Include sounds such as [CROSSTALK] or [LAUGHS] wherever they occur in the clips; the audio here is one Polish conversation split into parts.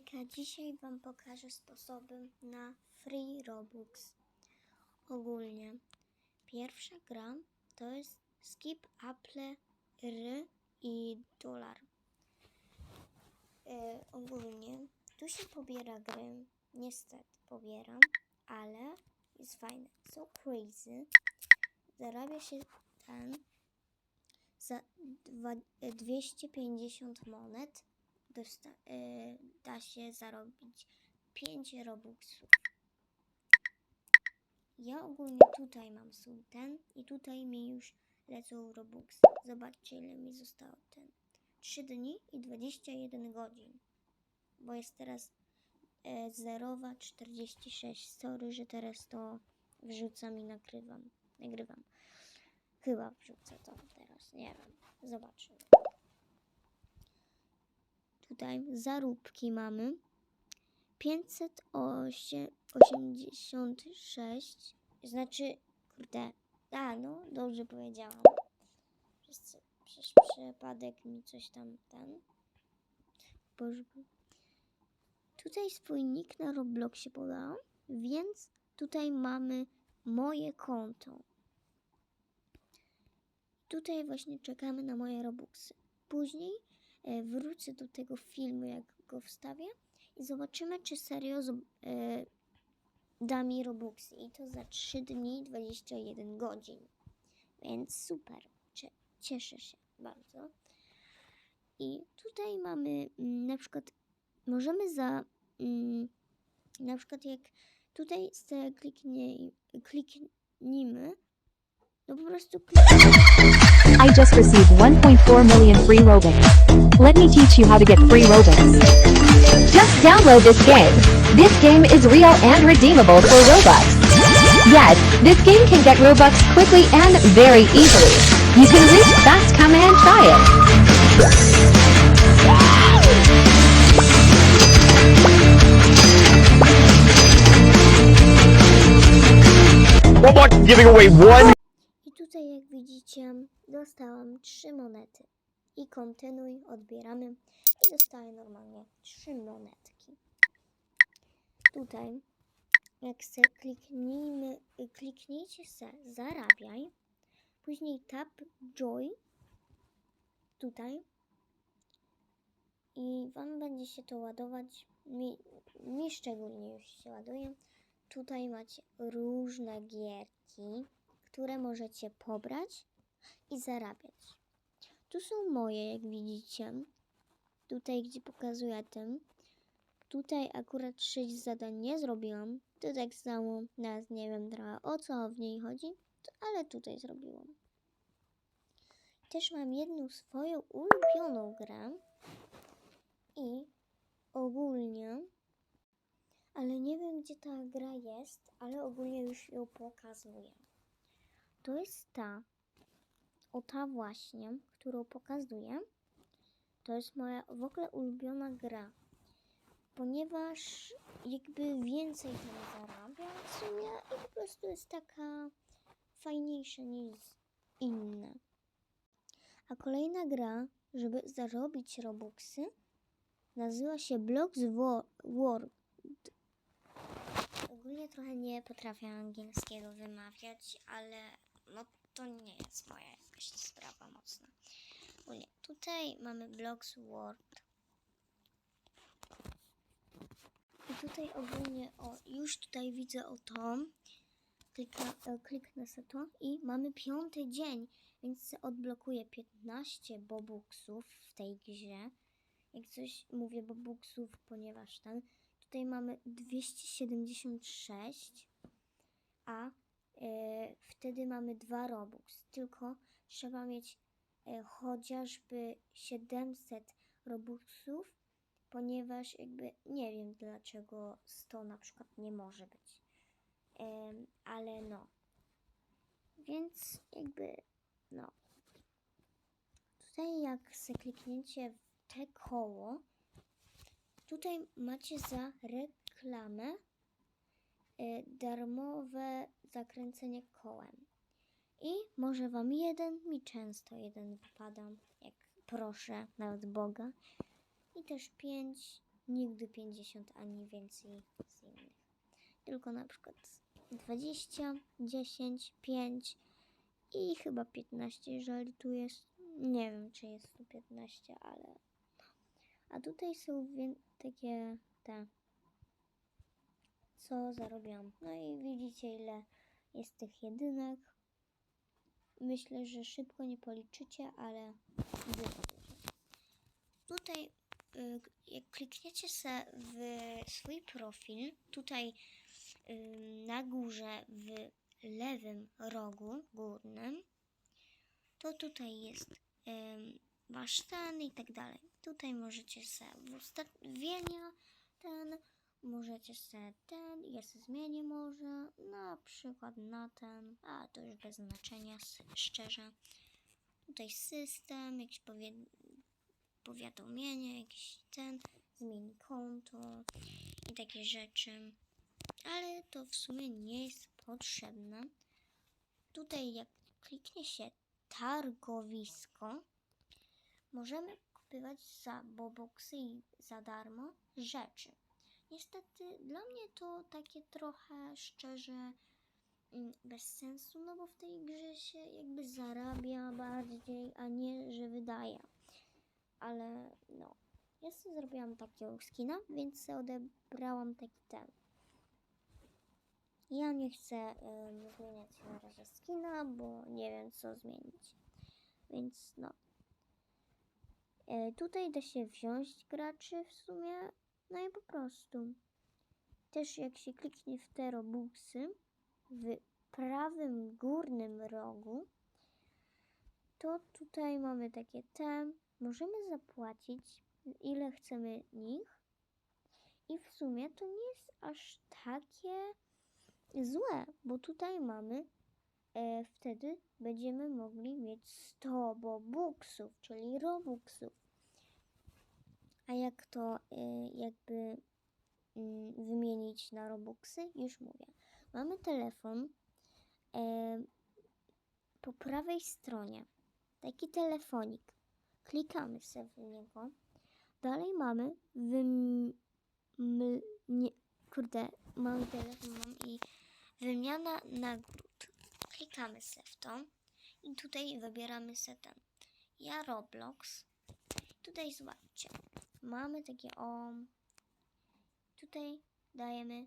Hejka, dzisiaj Wam pokażę sposoby na free Robux. Ogólnie, pierwsza gra to jest skip Apple R i dolar. E, ogólnie, tu się pobiera gry, niestety pobieram, ale jest fajne. So crazy. Zarabia się ten za dwa, e, 250 monet dosta- y, da się zarobić 5 robuxów. Ja ogólnie tutaj mam sultan i tutaj mi już lecą robuxy. Zobaczcie ile mi zostało ten. 3 dni i 21 godzin. Bo jest teraz e, zerowa 46. Sorry, że teraz to wrzucam i nagrywam. Nagrywam. Chyba wrzucę to teraz. Nie wiem. Zobaczymy. Tutaj zaróbki mamy 586, znaczy, kurde, a no, dobrze powiedziałam. Przez, przez przypadek mi coś tam ten. Boże. Tutaj swój nick na Robloxie podałam, więc tutaj mamy moje konto. Tutaj właśnie czekamy na moje Robuxy. Później wrócę do tego filmu, jak go wstawię i zobaczymy, czy serio zob- e, da mi Robuxy. I to za 3 dni 21 godzin. Więc super. Cie- Cieszę się bardzo. I tutaj mamy mm, na przykład, możemy za, mm, na przykład jak tutaj kliknie, kliknimy, no po prostu. I just received 1.4 million free Robux. Let me teach you how to get free Robux. Just download this game. This game is real and redeemable for Robux. Yes, this game can get Robux quickly and very easily. You can reach fast come and try it. Roblox giving away one I tutaj jak widzicie dostałam trzy monety. I kontynuuj, odbieramy i dostaję normalnie trzy monetki. Tutaj jak se kliknijmy, kliknijcie se zarabiaj, później tap joy tutaj i wam będzie się to ładować, mi, mi szczególnie już się ładuje. Tutaj macie różne gierki, które możecie pobrać i zarabiać. Tu są moje, jak widzicie. Tutaj, gdzie pokazuję tym. Tutaj akurat 6 zadań nie zrobiłam. To tak samo, nawet nie wiem trochę o co w niej chodzi, ale tutaj zrobiłam. Też mam jedną swoją ulubioną grę i ogólnie ale nie wiem, gdzie ta gra jest, ale ogólnie już ją pokazuję. To jest ta, o ta właśnie, którą pokazuję. To jest moja w ogóle ulubiona gra, ponieważ jakby więcej tam zarabia w sumie i po prostu jest taka fajniejsza niż inne. A kolejna gra, żeby zarobić Robuxy, nazywa się Blocks Wo- World. Ogólnie trochę nie potrafię angielskiego wymawiać, ale no to nie jest moja jakaś sprawa mocna. Ogólnie tutaj mamy Blocks World. I tutaj ogólnie, o, już tutaj widzę o to. Klika, e, kliknę sobie to i mamy piąty dzień, więc odblokuję 15 bobuksów w tej grze. Jak coś mówię bobuksów, ponieważ ten Tutaj mamy 276, a wtedy mamy 2 Robux. Tylko trzeba mieć e, chociażby 700 Robuxów, ponieważ jakby nie wiem dlaczego 100 na przykład nie może być. Em, ale no. Więc jakby no. Tutaj jak se klikniecie w te koło, Tutaj macie za reklamę darmowe zakręcenie kołem. I może Wam jeden, mi często jeden wypada, jak proszę, nawet Boga. I też pięć nigdy 50 ani więcej z innych. Tylko na przykład 20, 10, 5 i chyba 15, jeżeli tu jest. Nie wiem, czy jest tu 15, ale. A tutaj są takie te. Co zarobiłam. No i widzicie, ile jest tych jedynek. Myślę, że szybko nie policzycie, ale. Tutaj, y, jak klikniecie se w swój profil, tutaj ym, na górze w lewym rogu górnym, to tutaj jest ym, wasz ten i tak dalej. Tutaj możecie w ustawienia możecie se ten, ja se zmienię może, na przykład na ten, a to już bez znaczenia, szczerze. Tutaj system, jakieś powie, powiadomienie, jakiś ten, zmień konto i takie rzeczy. Ale to w sumie nie jest potrzebne. Tutaj jak kliknie się targowisko, możemy kupować za boboksy za darmo rzeczy. Niestety dla mnie to takie trochę szczerze mm, bez sensu, no bo w tej grze się jakby zarabia bardziej, a nie, że wydaje. Ale no, ja sobie zrobiłam takiego skina, więc sobie odebrałam taki ten. Ja nie chcę em, zmieniać na razie skina, bo nie wiem co zmienić. Więc no. E, tutaj da się wziąć graczy w sumie, no i po prostu. Też jak się kliknie w te robuxy w prawym górnym rogu, to tutaj mamy takie te. Możemy zapłacić ile chcemy nich. I w sumie to nie jest aż takie złe, bo tutaj mamy e, wtedy będziemy mogli mieć 100 bobuksów, czyli robuxów. A jak to e, jakby mm, wymienić na robuxy? Już mówię. Mamy telefon e, po prawej stronie. Taki telefonik. Klikamy sobie w niego. Dalej mamy wym... nie, kurde, mały telefon mam i wymiana nagród. Klikamy se w to i tutaj wybieramy se ten. Ja Roblox. Tutaj zobaczcie. Mamy takie o. Tutaj dajemy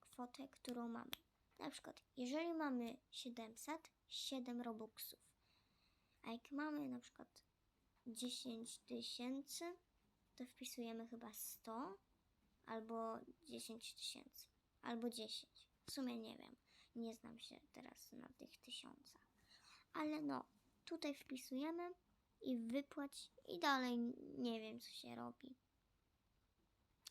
kwotę, którą mamy. Na przykład, jeżeli mamy 700, 7 Robuxów. A jak mamy na przykład 10 tysięcy, to wpisujemy chyba 100 albo 10 tysięcy, albo 10. W sumie nie wiem. Nie znam się teraz na tych tysiącach. Ale no, tutaj wpisujemy i wypłać i dalej nie wiem co się robi.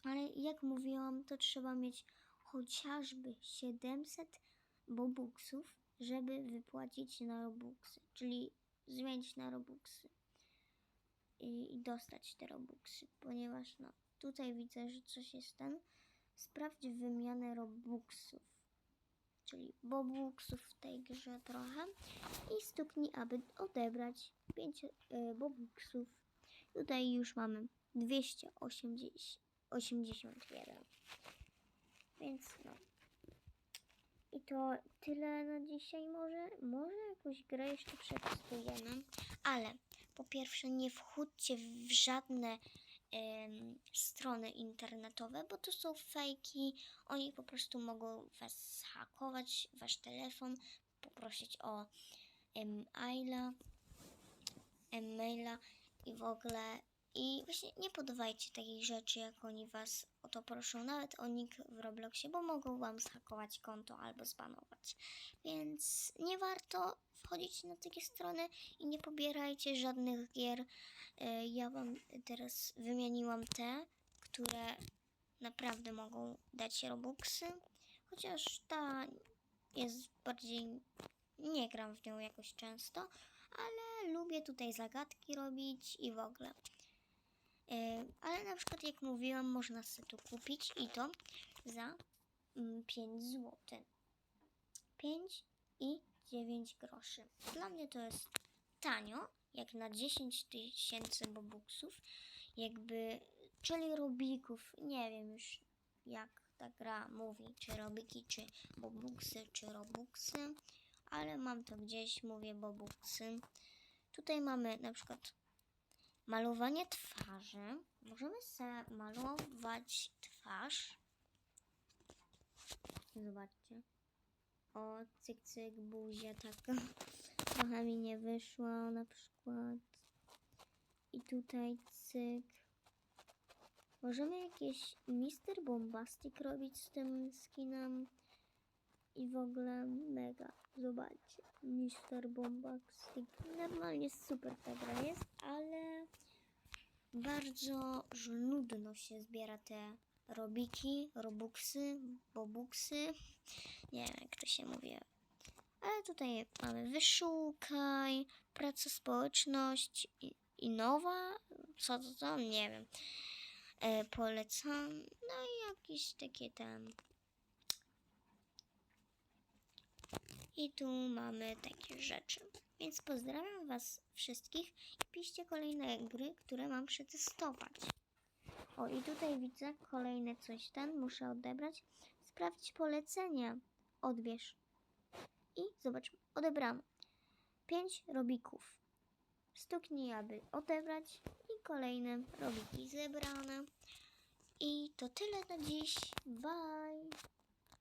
Ale jak mówiłam, to trzeba mieć chociażby 700 bobuksów, żeby wypłacić na robuxy, czyli zmienić na robuxy i, i dostać te robuxy, ponieważ no tutaj widzę, że coś jest ten. Sprawdź wymianę robuxów, czyli bobuksów w tej grze trochę i stuknij, aby odebrać 5 y, bobuksów. Tutaj już mamy 281. Więc no. I to tyle na dzisiaj może. Może jakąś grę jeszcze przetestujemy. Ale po pierwsze nie wchódźcie w żadne strony internetowe, bo to są fejki. Oni po prostu mogą was hakować, wasz telefon, poprosić o maila, em, maila i w ogóle. I właśnie nie podawajcie takich rzeczy, jak oni was o to proszą, nawet o nick w Robloxie, bo mogą wam zhakować konto albo zbanować. Więc nie warto wchodzić na takie strony i nie pobierajcie żadnych gier. E, Ja wam teraz wymieniłam te, które naprawdę mogą dać robuxy, chociaż ta jest bardziej. Nie gram w nią jakoś często, ale lubię tutaj zagadki robić i w ogóle. E, Ale na przykład, jak mówiłam, można sobie tu kupić i to za mm, 5 zł. 5 i 9 groszy. Dla mnie to jest tanio, jak na 10 tysięcy bobuksów. Jakby czyli Rubików. Nie wiem już jak ta gra mówi, czy Robiki, czy Bobuksy, czy Robuxy, ale mam to gdzieś, mówię Bobuksy. Tutaj mamy na przykład malowanie twarzy. Możemy sobie malować twarz. Zobaczcie. O, cyk, cyk, buzia taka. [LAUGHS] Trochę mi nie wyszła na przykład. I tutaj cyk. Możemy jakieś Mister Bombastic robić z tym skinem. I w ogóle mega. Zobaczcie. Mister Bombastic. Normalnie super ta gra jest, ale bardzo żludno się zbiera te robiki, robuxy, bobuksy. Nie wiem jak to się mówi. Ale tutaj mamy wyszukaj, praca społeczność i, i nowa, co to tam, nie wiem. E, polecam, no i jakieś takie tam. I tu mamy takie rzeczy. Więc pozdrawiam Was wszystkich i piszcie kolejne gry, które mam przetestować. O, i tutaj widzę kolejne coś ten, muszę odebrać. Sprawdź polecenia. Odbierz. I zobacz, odebrano. Pięć robików. Stuknij, aby odebrać. I kolejne robiki zebrane. I to tyle na dziś. Bye!